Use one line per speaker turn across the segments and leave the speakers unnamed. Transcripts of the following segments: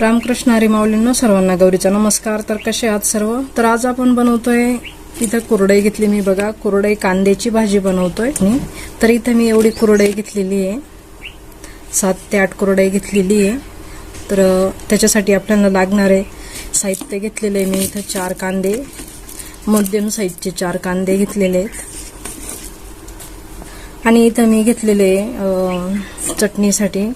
रामकृष्ण हरी माऊलींनो सर्वांना गौरीचा नमस्कार. तर कसे आहात सर्व? तर आज आपण बनवतोय इथं कुरडई घेतली मी बघा. कुरडई कांद्याची भाजी बनवतोय मी. तर इथं मी एवढी कुरडई घेतलेली आहे. सात ते आठ कुरडई घेतलेली आहे. तर त्याच्यासाठी आपल्याला लागणारे साहित्य घेतलेले आहे मी इथं चार कांदे. मध्यम साईजचे चार कांदे घेतलेले आहेत. आणि इथं मी घेतलेले चटणीसाठी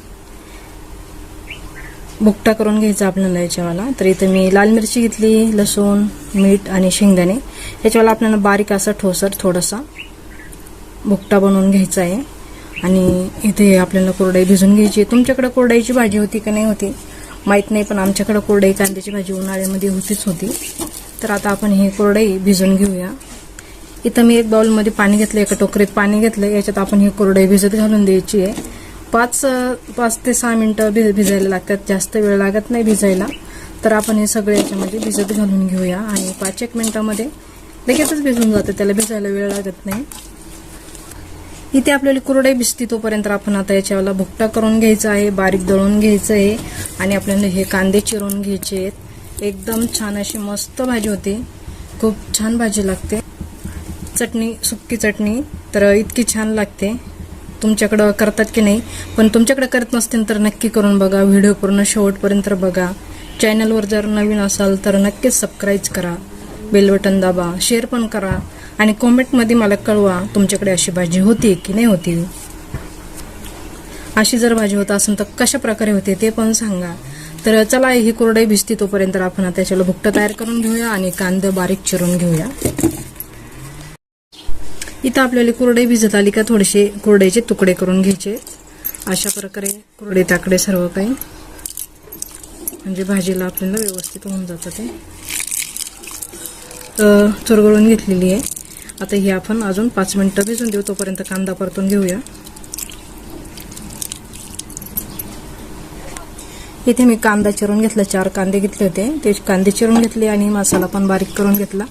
भुकटा करून घ्यायचा आपल्याला याच्यावाला. तर इथं मी लाल मिरची घेतली लसूण मीठ आणि शेंगदाणे. याच्यावाला आपल्याला बारीक असा ठोसर थोडासा भुकटा बनवून घ्यायचा आहे. आणि इथे आपल्याला कोरडाई भिजून घ्यायची आहे. तुमच्याकडे कोरडाईची भाजी होती का नाही होती? माहीत नाही पण आमच्याकडे कोरडाई कांद्याची भाजी उन्हाळ्यामध्ये होतीच होती. तर आता आपण ही कोरडाई भिजून घेऊया. इथं मी एक बाउलमध्ये पाणी घेतलं एका टोकरीत पाणी घेतलं. याच्यात आपण ही कोरडई भिजत घालून द्यायची आहे. पाच पाच ते सहा मिनटं भिज भिजायला लागतात. जास्त वेळ लागत नाही भिजायला. तर आपण हे सगळे याच्यामध्ये भिजत घालून घेऊया. आणि पाच एक मिनटामध्ये लगेचच भिजून जातं. त्याला भिजायला वेळ लागत नाही. इथे आपल्याला कुरडई भिजती तोपर्यंत आपण आता याच्याला भुकटा करून घ्यायचा आहे बारीक दळून घ्यायचं आहे. आणि आपल्याला हे कांदे चिरून घ्यायचे आहेत. एकदम छान अशी मस्त भाजी होते. खूप छान भाजी लागते. चटणी सुक्की चटणी तर इतकी छान लागते. तुमच्याकडं करतात की नाही पण तुमच्याकडे करत नसतील तर नक्की करून बघा. व्हिडिओ पूर्ण शेवटपर्यंत बघा. चॅनलवर जर नवीन असाल तर नक्कीच सबस्क्राईब करा. बेल बटन दाबा. शेअर पण करा. आणि कॉमेंटमध्ये मला कळवा तुमच्याकडे अशी भाजी होती की नाही होती अशी जर भाजी होत असेल तर कशा प्रकारे होते ते पण सांगा. तर चला ही कोरडाई भिजती तोपर्यंत आपण त्याच्याला भुकटं तयार करून घेऊया आणि कांदे बारीक चिरून घेऊया. इथं आपल्याला कुरडे भिजत आली का थोडेसे कुरड्याचे तुकडे करून घ्यायचे. अशा प्रकारे कुरडे ताकडे सर्व काही म्हणजे भाजीला आपल्याला व्यवस्थित होऊन जातं ते. तर चुरगळून घेतलेली आहे. आता ही आपण अजून पाच मिनटं भिजून देऊ तोपर्यंत कांदा परतून घेऊया. इथे मी कांदा चिरून घेतला चार कांदे घेतले होते. ते कांदे चिरून घेतले आणि मसाला पण बारीक करून घेतला.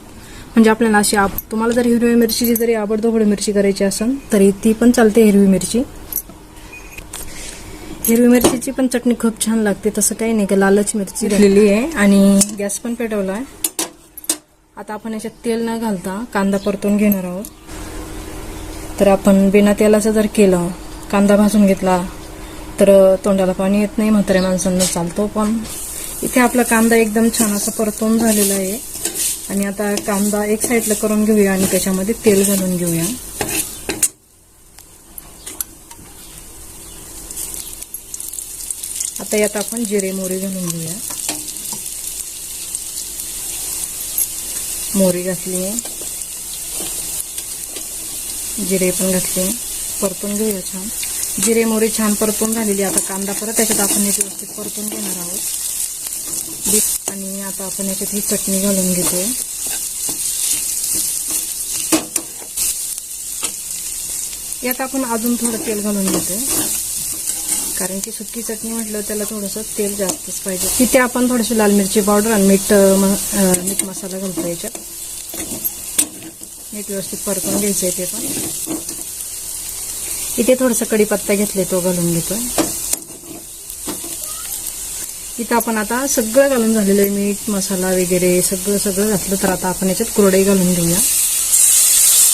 म्हणजे आपल्याला अशी आप तुम्हाला जर हिरवी मिरचीची जरी आबडधोबड मिरची करायची असेल तरी ती पण चालते हिरवी मिरची. हिरवी मिरचीची पण चटणी खूप छान लागते तसं काही नाही का लालच मिरची घेतलेली आहे आणि गॅस पण पेटवला आहे आता आपण याच्यात तेल न घालता कांदा परतून घेणार आहोत. तर आपण बिना तेलाचं जर केलं कांदा भाजून घेतला तर तोंडाला पाणी येत नाही म्हाताऱ्या माणसांना चालतो पण. इथे आपला कांदा एकदम छान असा परतून झालेला आहे. आणि आता कांदा एक साईडला करून घेऊया आणि त्याच्यामध्ये तेल घालून घेऊया. आता यात आपण जिरे मोहरी घालून घेऊया. मोहरी घातली जिरे पण घातले परतून घेऊया छान. जिरे मोहरी छान परतून झालेली आता कांदा परत त्याच्यात आपण हे व्यवस्थित परतून घेणार आहोत. आणि आता आपण याच्यात ही चटणी घालून घेतोय. यात आपण अजून थोडं तेल घालून घेतोय. कारण की सुकी चटणी म्हटलं त्याला थोडंसं तेल जास्तच पाहिजे. तिथे आपण थोडीशी लाल मिरची पावडर आणि मीठ म- मीठ मसाला घालतो याच्यात. मीठ व्यवस्थित परतून घ्यायचं आहे ते पण. इथे थोडंसं कढीपत्ता घेतले तो घालून घेतोय. इथं आपण आता सगळं घालून झालेलं आहे मीठ मसाला वगैरे सगळं सगळं घातलं तर आता आपण याच्यात कुरडई घालून घेऊया.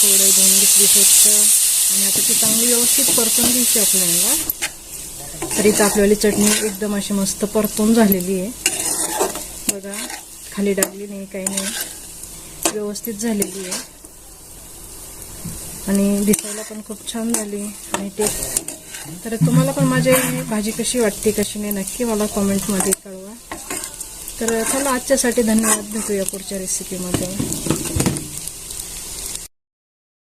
कुरडई धुवून घेतली स्वच्छ आणि आता ती चांगली व्यवस्थित परतून घ्यायची आपल्याला. तर इथं आपल्याला चटणी एकदम अशी मस्त परतून झालेली आहे. बघा खाली डागली नाही काही नाही. व्यवस्थित झालेली आहे. आणि दिसायला पण खूप छान झाली आणि टेस्ट तर तुम्हाला पण माझी भाजी कशी वाटते कशी नाही नक्की मला कॉमेंटमध्ये कळवा. तर चला आजच्यासाठी धन्यवाद भेटूया पुढच्या रेसिपीमध्ये